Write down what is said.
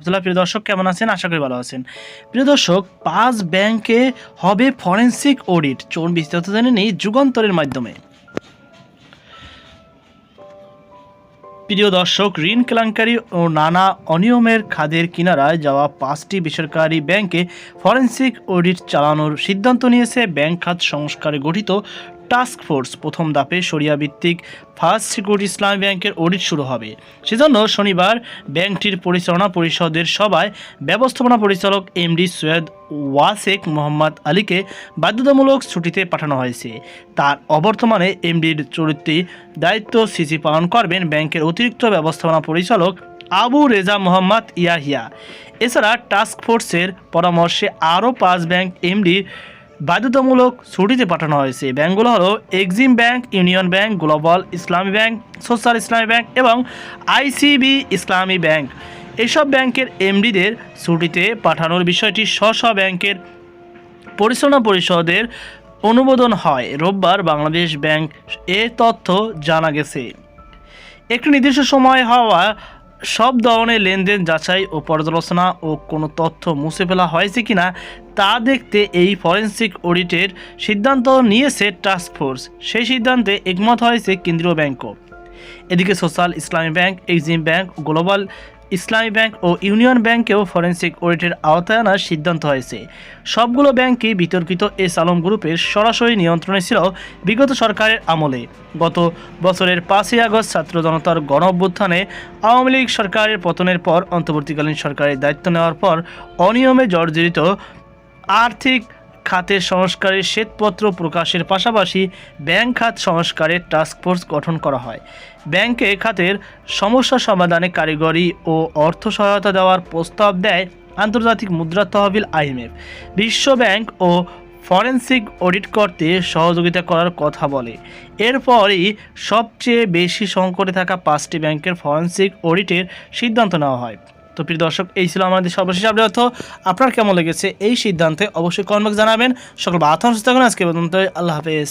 আবদুল্লাহ, প্রিয় দর্শক, কেমন আছেন? আশা করি ভালো আছেন। প্রিয় দর্শক, পাঁচ ব্যাংকে হবে ফরেন্সিক অডিট। চলুন বিস্তারিত জেনে নেই যুগান্তরের মাধ্যমে। প্রিয় দর্শক, ঋণ কেলেঙ্কারি ও নানা অনিয়মের খাদের কিনারায় যাওয়া পাঁচটি বেসরকারি ব্যাংকে ফরেন্সিক অডিট চালানোর সিদ্ধান্ত নিয়েছে ব্যাংক খাত সংস্কারে গঠিত টাস্ক ফোর্স প্রথম ধাপে ভিত্তিক ফার্স্ট সিকিউরিটি ইসলামী ব্যাংকের অডিট শুরু হবে। সেজন্য শনিবার ব্যাংকটির পরিচালনা পরিষদের সভায় ব্যবস্থাপনা পরিচালক এমডি সৈয়দ ওয়াসেক মোহাম্মদ আলীকে বাধ্যতামূলক ছুটিতে পাঠানো হয়েছে। তার অবর্তমানে এমডির চরিত্রে দায়িত্ব সিসি পালন করবেন ব্যাংকের অতিরিক্ত ব্যবস্থাপনা পরিচালক আবু রেজা মোহাম্মদ ইয়াহিয়া। এছাড়া টাস্ক ফোর্সের পরামর্শে আরও পাঁচ ব্যাংক এমডি বাধ্যতামূলক ছুটিতে পাঠানো হয়েছে। ব্যাংকগুলো হলো Exim bank, Union bank, Global Islami bank, Social Islami bank এবং আইসিবি ইসলামী ব্যাংক। এসব ব্যাংকের এমডিদের ছুটিতে পাঠানোর বিষয়টি স্ব স্ব ব্যাংকের পরিচালনা পরিষদের অনুমোদন হয়। রোববার বাংলাদেশ ব্যাংক এ তথ্য জানা গেছে। একটি নির্দিষ্ট সময় হওয়া সব ধরনের লেনদেন যাচাই ও পর্যালোচনা ও কোনো তথ্য মুছে ফেলা হয়েছে কিনা তা দেখতে এই ফরেন্সিক অডিটের সিদ্ধান্ত নিয়েছে টাস্ক ফোর্স। সেই সিদ্ধান্তে একমত হয়েছে কেন্দ্রীয় ব্যাংকও। এদিকে Social Islami bank, Exim bank, Global Islami bank ও ইউনিয়ন ব্যাংকেও ফরেন্সিক অডিটের আওতায় আনার সিদ্ধান্ত হয়েছে। সবগুলো ব্যাংকই বিতর্কিত এস আলম গ্রুপের সরাসরি নিয়ন্ত্রণে ছিল বিগত সরকারের আমলে। গত বছরের পাঁচই আগস্ট ছাত্র জনতার গণ অভ্যুত্থানে আওয়ামী লীগ সরকারের পতনের পর অন্তর্বর্তীকালীন সরকারের দায়িত্ব নেওয়ার পর অনিয়মে জর্জরিত আর্থিক খাতের সংস্কারের শ্বেতপত্র প্রকাশের পাশাপাশি ব্যাংক খাত সংস্কারের টাস্কফোর্স গঠন করা হয়। ব্যাংকে খাতের সমস্যা সমাধানে কারিগরি ও অর্থ সহায়তা দেওয়ার প্রস্তাব দেয় আন্তর্জাতিক মুদ্রা তহবিল আইএমএফ। বিশ্ব ব্যাংক ও ফরেন্সিক অডিট করতে সহযোগিতা করার কথা বলে। এরপরই সবচেয়ে বেশি সংকটে থাকা পাঁচটি ব্যাংকের ফরেন্সিক অডিটের সিদ্ধান্ত নেওয়া হয়। তো প্রিয় দর্শক, এই ছিল আমাদের সর্বশেষ আপডেট। অর্থ আপনার কেমন লেগেছে এই সিদ্ধান্তে অবশ্যই কমেন্ট জানাবেন। সকল বা সুস্থ থাকুন। আজকে পর্যন্ত আল্লাহ হাফেজ।